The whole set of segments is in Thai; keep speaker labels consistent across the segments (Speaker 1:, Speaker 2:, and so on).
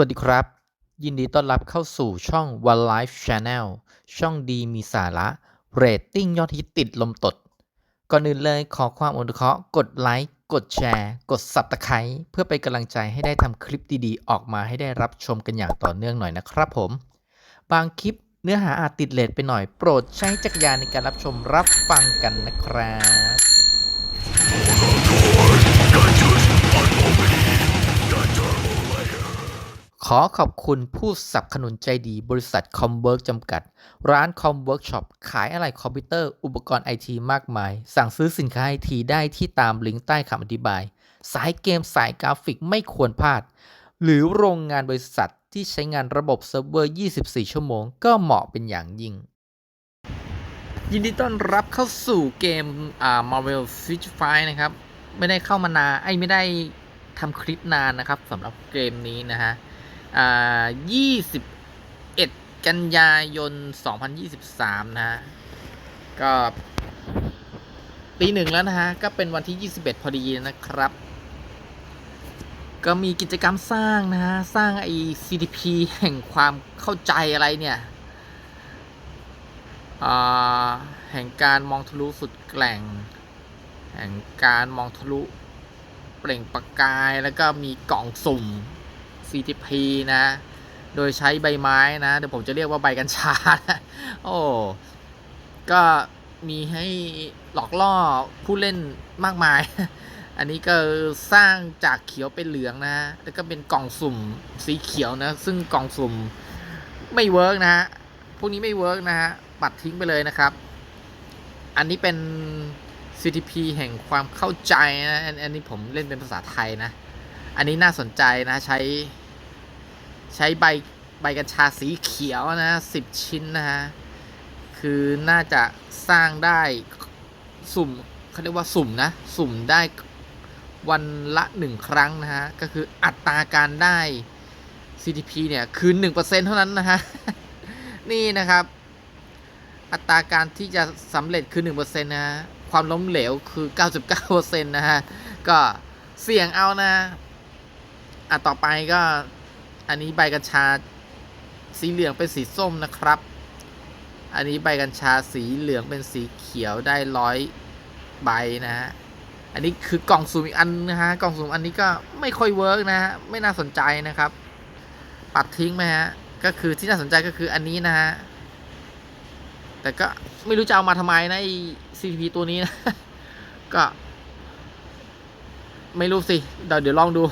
Speaker 1: วัสดีครับ ยินดีต้อนรับเข้าสู่ช่อง One Life Channel ช่องดีมีสาระเรตติ้งยอดฮิตติดลมตด ก่อนอื่นเลยขอความอนุเคราะห์กดไลค์กดแชร์ กด Subscribe เพื่อเป็นกำลังใจให้ได้ทำคลิปดีๆ ออกมาให้ได้รับชมกันอย่างต่อเนื่องหน่อยนะครับผม บางคลิปเนื้อหาอาจติดเลทไปหน่อยโปรดใช้จักรยานในการรับชมรับฟังกันนะครับ ขอขอบคุณผู้สนับสนุนใจดีบริษัทคอมเวิร์กจำกัด ร้านคอมเวิร์กช็อปขายอะไหล่คอมพิวเตอร์อุปกรณ์ไอทีมากมาย สั่งซื้อสินค้าไอทีได้ที่ตามลิงก์ใต้คำอธิบาย สายเกมสายกราฟิกไม่ควรพลาด หรือโรงงานบริษัทที่ใช้งานระบบเซิร์ฟเวอร์ 24 ชั่วโมง ก็เหมาะเป็นอย่างยิ่ง ยินดีต้อนรับเข้าสู่เกมอ่า Marvel Switch Fight นะครับ ไม่ได้เข้ามานานไอ้ไม่ได้ทำคลิปนานนะครับสำหรับเกมนี้นะฮะ อ่า21กันยายน2023นะฮะ ก็ปีหนึ่งแล้วนะฮะ ก็เป็นวันที่21พอดีนะครับ ก็มีกิจกรรมสร้างนะฮะ สร้างไอ CDP แห่งความเข้าใจอะไรเนี่ยแห่งการมองทะลุสุดแกล่ง แห่งการมองทะลุเปล่งประกายแล้วก็มีกล่องสุ่ม CTP นะ โดยใช้ใบไม้นะ เดี๋ยวผมจะเรียกว่าใบกัญชานะโอ้ก็มีให้หลอกล่อผู้เล่นมากมาย อันนี้ก็สร้างจากเขียวเป็นเหลืองนะ แล้วก็เป็นกล่องสุ่มสีเขียวนะ ซึ่งกล่องสุ่มไม่เวิร์กนะฮะ พวกนี้ไม่เวิร์กนะฮะ ปัดทิ้งไปเลยนะครับ อันนี้เป็น CTP แห่งความเข้าใจนะ อันอันนี้ผมเล่นเป็นภาษาไทยนะ อันนี้น่าสนใจนะใช้ ใช้ใบใบกัญชาสีเขียวนะสิบชิ้นนะฮะ คือน่าจะสร้างได้สุ่มเขาเรียกว่าสุ่มนะ สุ่มได้วันละหนึ่งครั้งนะฮะ ก็คืออัตราการได้ CTP เนี่ย คือหนึ่งเปอร์เซ็นเท่านั้นนะฮะ นี่นะครับ อัตราการที่จะสำเร็จคือหนึ่งเปอร์เซ็นต์นะฮะ ความล้มเหลวคือเก้าสิบเก้าเปอร์เซ็นต์นะฮะ ก็เสี่ยงเอานะ อะต่อไปก็อันนี้ใบกัญชาสีเหลืองเป็นสีส้มนะครับ อันนี้ใบกัญชาสีเหลืองเป็นสีเขียวได้ร้อยใบนะฮะ อันนี้คือกล่องสุ่มอีกอันนะฮะ กล่องสุ่มอันนี้ก็ไม่ค่อยเวิร์กนะฮะ ไม่น่าสนใจนะครับ ปัดทิ้งไหมฮะ ก็คือที่น่าสนใจก็คืออันนี้นะฮะ แต่ก็ไม่รู้จะเอามาทำไมนะไอ CP ตัวนี้นะ ก็ ไม่รู้สิ เดี๋ยวเดี๋ยวลองดู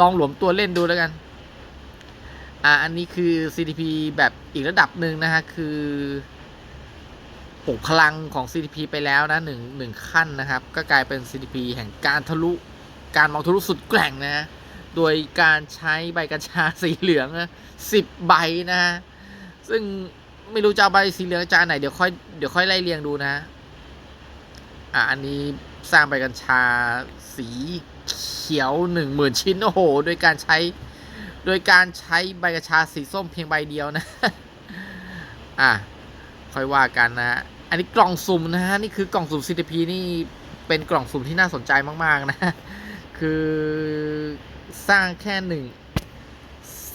Speaker 1: ลองหลวมตัวเล่นดูแล้วกัน อ่า อันนี้คือ CTP แบบอีกระดับหนึ่งนะฮะ คือปลุกพลังของ CTP ไปแล้วนะหนึ่งหนึ่งขั้นนะครับ ก็กลายเป็น CTP แห่งการทะลุ การมองทะลุสุดแกร่งนะฮะ โดยการใช้ใบกัญชาสีเหลืองนะสิบใบนะฮะ ซึ่งไม่รู้จะเอาใบสีเหลืองจานไหนเดี๋ยวค่อยเดี๋ยวค่อยไล่เรียงดูนะ อะอันนี้สร้างใบกัญชาสี เขียวหนึ่งหมื่นชิ้น โอ้โห โดยการใช้ โดยการใช้ใบกัญชาสีส้มเพียงใบเดียวนะ อะ ค่อยว่ากันนะฮะอันนี้กล่องสุ่มนะฮะ นี่คือกล่องสุ่ม CTP นี่เป็นกล่องสุ่มที่น่าสนใจมาก ๆ นะ คือสร้างแค่หนึ่ง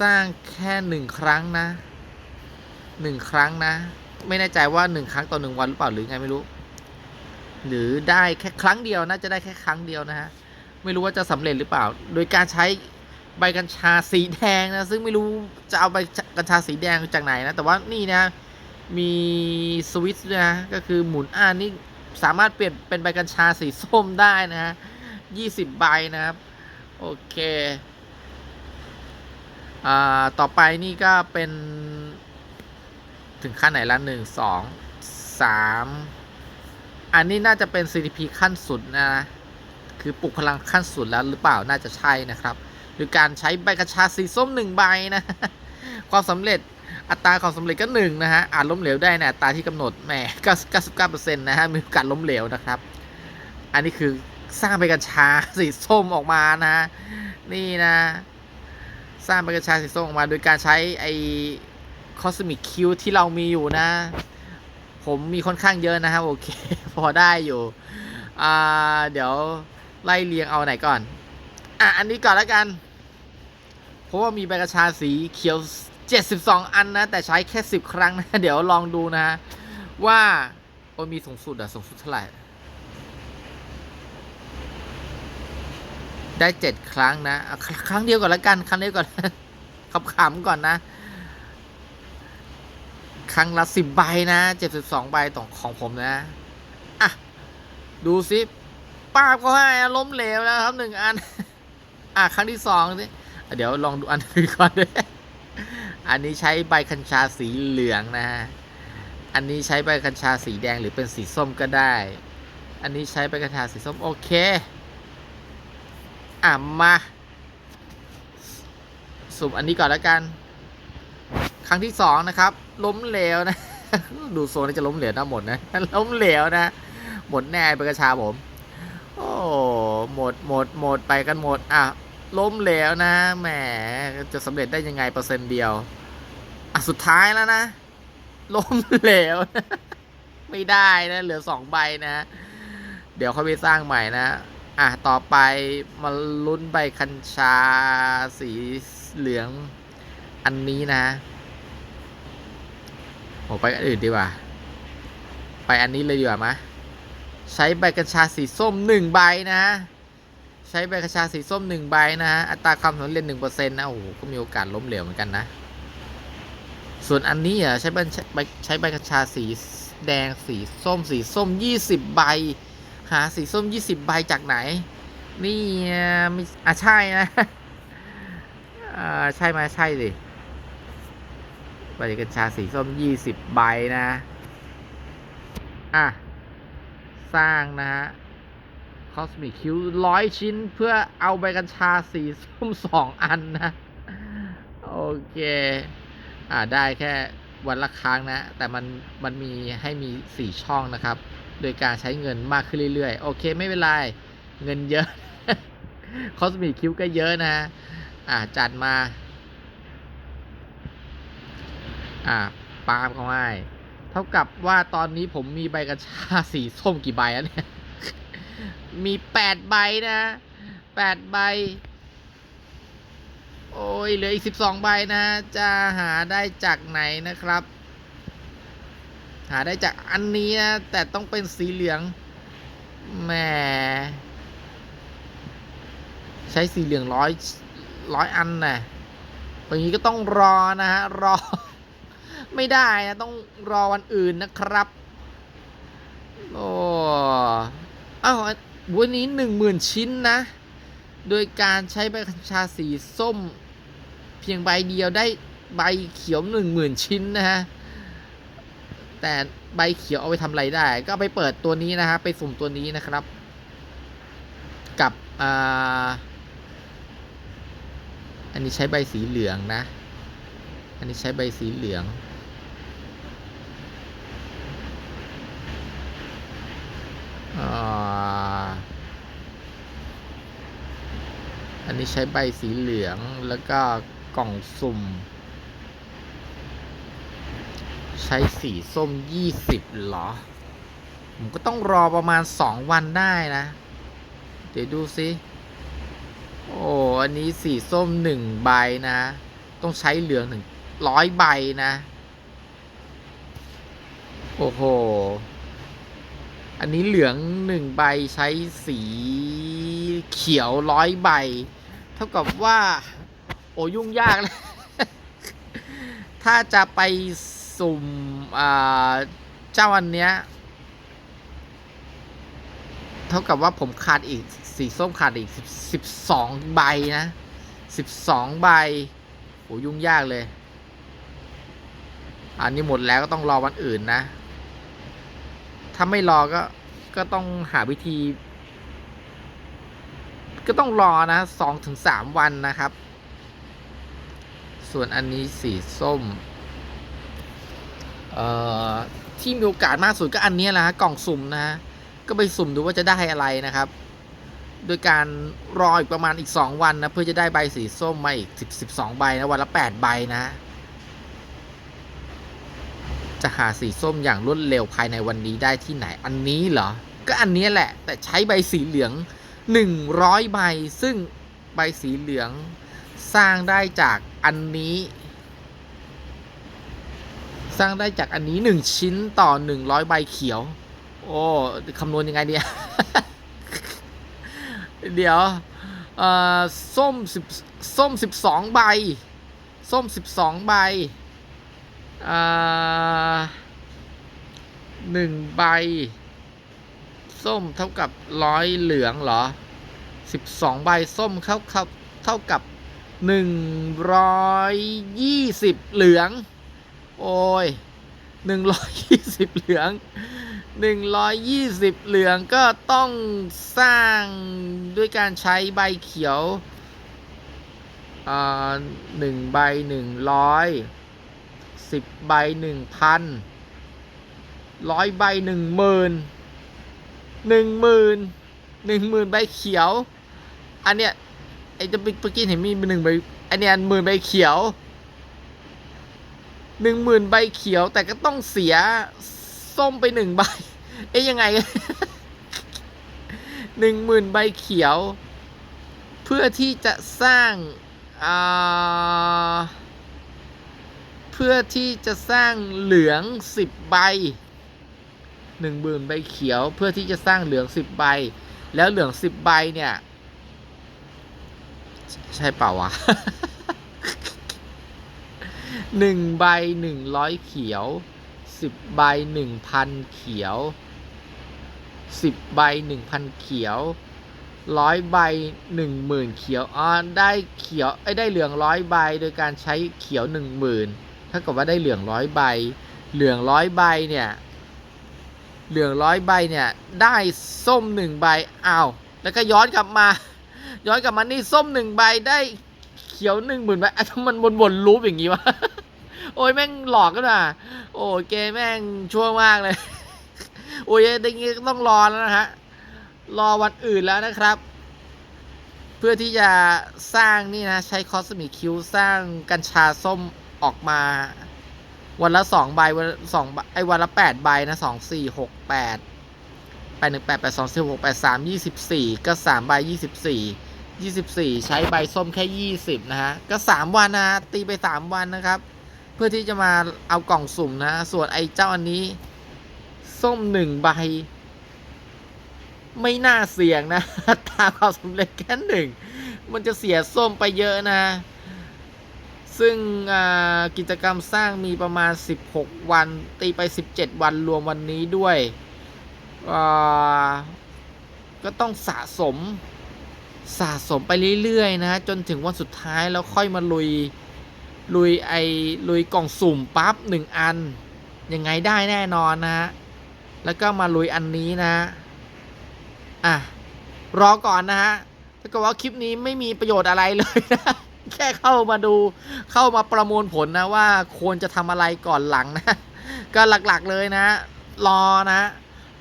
Speaker 1: สร้างแค่หนึ่งครั้งนะหนึ่งครั้งนะ ไม่แน่ใจว่าหนึ่งครั้งต่อหนึ่งวันหรือเปล่าหรือไงไม่รู้ หรือได้แค่ครั้งเดียวน่าจะได้แค่ครั้งเดียวนะฮะ ไม่รู้ว่าจะสำเร็จหรือเปล่า โดยการใช้ใบกัญชาสีแดงนะ ซึ่งไม่รู้จะเอาใบกัญชาสีแดงจากไหนนะ แต่ว่านี่นะ มีสวิตช์นะ ก็คือหมุนอ่านนี่สามารถเปลี่ยนเป็นใบกัญชาสีส้มได้นะฮะยี่สิบใบนะครับ โอเค อ่า ต่อไปนี่ก็เป็นถึงขั้นไหนละหนึ่งสองสามอันนี้น่าจะเป็น CTP ขั้นสุดนะ คือปลุกพลังขั้นสุดแล้วหรือเปล่าน่าจะใช่นะครับ หรือการใช้ใบกระชาสีส้มหนึ่งใบนะ ความสำเร็จอัตราความสำเร็จก็หนึ่งนะฮะ อาจล้มเหลวได้นะอัตราที่กำหนดแหม99%นะฮะ มีโอกาสล้มเหลวนะครับ อันนี้คือสร้างใบกัญชาสีส้มออกมานะ นี่นะ สร้างใบกัญชาสีส้มออกมา โดยการใช้ไอ้คอสมิกคิวที่เรามีอยู่นะ ผมมีค่อนข้างเยอะนะครับ โอเค พอได้อยู่ อ่า เดี๋ยว ไล่เรียงเอาไหนก่อน อะ อันนี้ก่อนแล้วกัน เพราะว่ามีใบกระชาสีเขียว 72 อันนะ แต่ใช้แค่ 10 ครั้งนะ เดี๋ยวลองดูนะฮะ ว่าโอ้มีสูงสุดอะสูงสุดเท่าไหร่ ได้ 7 ครั้งนะ ครั้งเดียวก่อนละกัน ครั้งเดียวก่อนขับขำก่อนนะ ครั้งละ 10 ใบนะ 72 ใบต่อของผมนะ อะ ดูซิ ป้าบก็ให้ล้มเหลวแล้วครับหนึ่งอัน อะครั้งที่สองสิเดี๋ยวลองดูอันนี้ก่อนด้วยอันนี้ใช้ใบกัญชาสีเหลืองนะฮะ อันนี้ใช้ใบกัญชาสีแดงหรือเป็นสีส้มก็ได้ อันนี้ใช้ใบกัญชาสีส้มโอเค อะมาสุ่มอันนี้ก่อนแล้วกัน ครั้งที่สองนะครับ ล้มเหลวนะ ดูโซนจะล้มเหลวนะหมดนะ ล้มเหลวนะ หมดแน่ใบกัญชาผม หมดหมดหมดไปกันหมด อะ ล้มเหลวนะ แหม จะสำเร็จได้ยังไงเปอร์เซ็นต์เดียว อะ สุดท้ายแล้วนะ ล้มเหลวไม่ได้นะ เหลือสองใบนะ เดี๋ยวเขาไปสร้างใหม่นะ อะ ต่อไปมาลุ้นใบคัญชาสีเหลือง อันนี้นะโอ้ไปอันอื่นดีกว่า ไปอันนี้เลยดีกว่ามะ ใช้ใบกัญชาสีส้มหนึ่งใบนะใช้ใบกัญชาสีส้มหนึ่งใบนะอัตราความสำเร็จหนึ่งเปอร์เซ็นต์นะโอ้โหก็มีโอกาสล้มเหลวเหมือนกันนะ ส่วนอันนี้อะใช้ใบใช้ใบกัญชาสีแดงสีส้มสีส้มยี่สิบใบ หาสีส้มยี่สิบใบจากไหน นี่อะไม่อะใช่นะอ่าใช่ไหมใช่สิใบกัญชาสีส้มยี่สิบใบนะ อะ สร้างนะฮะคอสมิ c คิวร้อยชิ้นเพื่อเอาใบกัญชาสีส้มสองอันนะ โอเค อ่าได้แค่วันละครั้งนะ แต่มันมันมีให้มีสี่ช่องนะครับ โดยการใช้เงินมากขึ้นเรื่อยๆ โอเคไม่เป็นไร เงินเยอะคอสมิ c คิวก็เยอะนะ อ่าจัดมา อ่าปาล์มเขาให้ เท่ากับว่าตอนนี้ผมมีใบกัญชาสีส้มกี่ใบแล้วเนี่ย มีแปดใบนะแปดใบ โอ้ยเหลืออีกสิบสองใบนะ จะหาได้จากไหนนะครับ หาได้จากอันนี้นะ แต่ต้องเป็นสีเหลือง แหม ใช้สีเหลืองร้อยร้อยอันน่ะอย่างนี้ก็ต้องรอนะฮะ รอ ไม่ได้นะ ต้องรอวันอื่นนะครับ โอ้อ้าววันนี้หนึ่งหมื่นชิ้นนะ โดยการใช้ใบกัญชาสีส้ม เพียงใบเดียวได้ใบเขียวหนึ่งหมื่นชิ้นนะฮะ แต่ใบเขียวเอาไปทำอะไรได้ ก็ไปเปิดตัวนี้นะฮะ ไปสุ่มตัวนี้นะครับ กับอ่าอันนี้ใช้ใบสีเหลืองนะ อันนี้ใช้ใบสีเหลือง อันนี้ใช้ใบสีเหลืองแล้วก็กล่องสุ่ม ใช้สีส้มยี่สิบเหรอ ผมก็ต้องรอประมาณสองวันได้นะ เดี๋ยวดูสิ โอ้อันนี้สีส้มหนึ่งใบนะ ต้องใช้เหลืองถึงร้อยใบนะ โอ้โห อันนี้เหลืองหนึ่งใบใช้สีเขียวร้อยใบ เท่ากับว่า โอ้ยุ่งยากเลยถ้าจะไปสุ่มเจ้าอันเนี้ย เท่ากับว่าผมขาดอีกสีส้มขาดอีกสิบสองใบนะสิบสองใบโอ้ยุ่งยากเลย อันนี้หมดแล้วก็ต้องรอวันอื่นนะ ถ้าไม่รอก็ก็ต้องหาวิธี ก็ต้องรอนะสองถึงสามวันนะครับ ส่วนอันนี้สีส้ม เอ่อ ที่มีโอกาสมากสุดก็อันนี้แหละฮะกล่องสุ่มนะฮะก็ไปสุ่มดูว่าจะได้อะไรนะครับ โดยการรออีกประมาณอีก 2 วันนะ เพื่อจะได้ใบสีส้มมาอีก 10 12 ใบนะ วันละ 8 ใบนะ จะหาสีส้มอย่างรวดเร็วภายในวันนี้ได้ที่ไหนอันนี้เหรอ ก็อันนี้แหละ แต่ใช้ใบสีเหลือง 100 ใบ ซึ่งใบสีเหลืองสร้างได้จากอันนี้ สร้างได้จากอันนี้หนึ่งชิ้นต่อหนึ่งร้อยใบเขียว โอ้คำนวณยังไงเนี่ย เดี๋ยวส้มสิบส้มสิบสองใบ ส้มสิบสองใบ หนึ่งใบ ส้มเท่ากับร้อยเหลืองเหรอสิบสองใบส้มเข้าเข้าเท่ากับหนึ่งร้อยยี่สิบเหลือง โอ้ยหนึ่งร้อยยี่สิบเหลืองหนึ่งร้อยยี่สิบเหลืองก็ต้องสร้างด้วยการใช้ใบเขียวอ่าหนึ่งใบหนึ่งร้อย สิบใบหนึ่งพันร้อยใบหนึ่งหมื่นหนึ่งหมื่นหนึ่งหมื่นใบเขียว อันเนี้ยไอ้จะเมื่อกี้เห็นมีหนึ่งใบอันเนี้ยหมื่นใบเขียวหนึ่งหมื่นใบเขียวแต่ก็ต้องเสียส้มไปหนึ่งใบ เอ๊ยยังไงหนึ่งหมื่นใบเขียว เพื่อที่จะสร้างอ่า พื่อที่จะสร้างเหลืองสิบใบหนึ่งหมื่นใบเขียว เพื่อที่จะสร้างเหลืองสิบใบ แล้วเหลืองสิบใบเนี่ย ใช่เปล่าวะหนึ่งใบหนึ่งร้อยเขียวสิบใบหนึ่งพันเขียวสิบใบหนึ่งพันเขียวร้อยใบหนึ่งหมื่นเขียวอ๋อได้เขียวไอ้ได้เหลืองร้อยใบโดยการใช้เขียวหนึ่งหมื่น ถ้ากับว่าได้เหลืองร้อยใบ เหลืองร้อยใบเนี่ย เหลืองร้อยใบเนี่ย ได้ส้มหนึ่งใบอ้าวแล้วก็ย้อนกลับมา ย้อนกลับมานี่ส้มหนึ่งใบได้เขียวหนึ่งหมื่นใบอะทำมันวนๆรูปอย่างงี้วะโอ้ยแม่งหลอกกันอะโอ้เกแม่งชั่วมากเลย โอ้ยอย่างงี้ต้องรอแล้วนะฮะ รอวันอื่นแล้วนะครับ เพื่อที่จะสร้างนี่นะ ใช้คอสมิคิวสร้างกัญชาส้ม ออกมา วันละสองใบวันสองใบไอ้วันละแปดใบนะสองสี่หกแปดแปดหนึ่งแปดแปดสองสี่หกแปดสามยี่สิบสี่ก็สามใบยี่สิบสี่ยี่สิบสี่ใช้ใบส้มแค่ยี่สิบนะฮะ ก็สามวันนะฮะตีไปสามวันนะครับ เพื่อที่จะมาเอากล่องสุ่มนะ ส่วนไอ้เจ้าอันนี้ ส้มหนึ่งใบ ไม่น่าเสี่ยงนะ ตาความสำเร็จแค่หนึ่ง มันจะเสียส้มไปเยอะนะ ซึ่งกิจกรรมสร้างมีประมาณ 16 วัน ตีไป 17 วันรวมวันนี้ด้วย ก็ต้องสะสมสะสมไปเรื่อยๆ นะ จนถึงวันสุดท้ายแล้วค่อยมาลุย ลุยไอลุยกล่องสุ่มปั๊บหนึ่งอัน ยังไงได้แน่นอนนะฮะ แล้วก็มาลุยอันนี้นะ อะ รอก่อนนะฮะถ้าเกิดว่าคลิปนี้ไม่มีประโยชน์อะไรเลยนะ ค่เข้ามาดูเข้ามาประมวลผลนะว่าควรจะทำอะไรก่อนหลังนะ ก็หลักๆเลยนะ รอนะ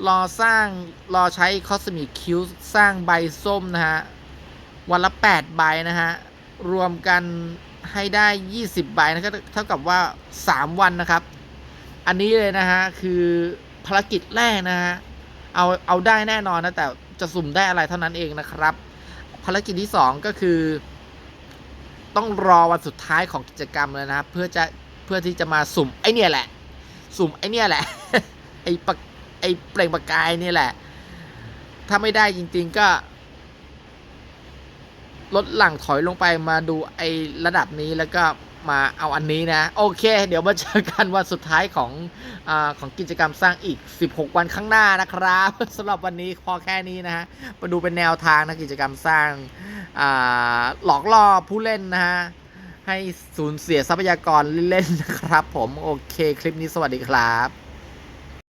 Speaker 1: รอสร้างรอใช้คอสมิคิวสร้างใบส้มนะฮะ วันละ 8 ใบนะฮะ รวมกันให้ได้ 20 ใบนะครับเท่ากับว่า 3 วันนะครับ อันนี้เลยนะฮะ คือภารกิจแรกนะฮะ เอาเอาได้แน่นอนนะ แต่จะสุ่มได้อะไรเท่านั้นเองนะครับ ภารกิจที่ 2 ก็คือ ต้องรอวันสุดท้ายของกิจกรรมเลยนะครับ เพื่อจะเพื่อที่จะมาสุ่มไอเนี่ยแหละ สุ่มไอเนี่ยแหละ ไอปะไอเปล่งประกายนี่แหละ ถ้าไม่ได้จริง ๆก็ ลดหลั่งถอยลงไปมาดูไอระดับนี้แล้วก็ มาเอาอันนี้นะ โอเค เดี๋ยวมาเจอกันวันสุดท้ายของอของกิจกรรมสร้างอีก 16 วันข้างหน้านะครับสำหรับวันนี้พอแค่นี้นะฮะมาดูเป็นแนวทางนะกิจกรรมสร้างาหลอกล่อผู้เล่นนะฮะให้สูญเสียทรัพยากรเล่นๆนะครับผม โอเค คลิปนี้สวัสดีครับ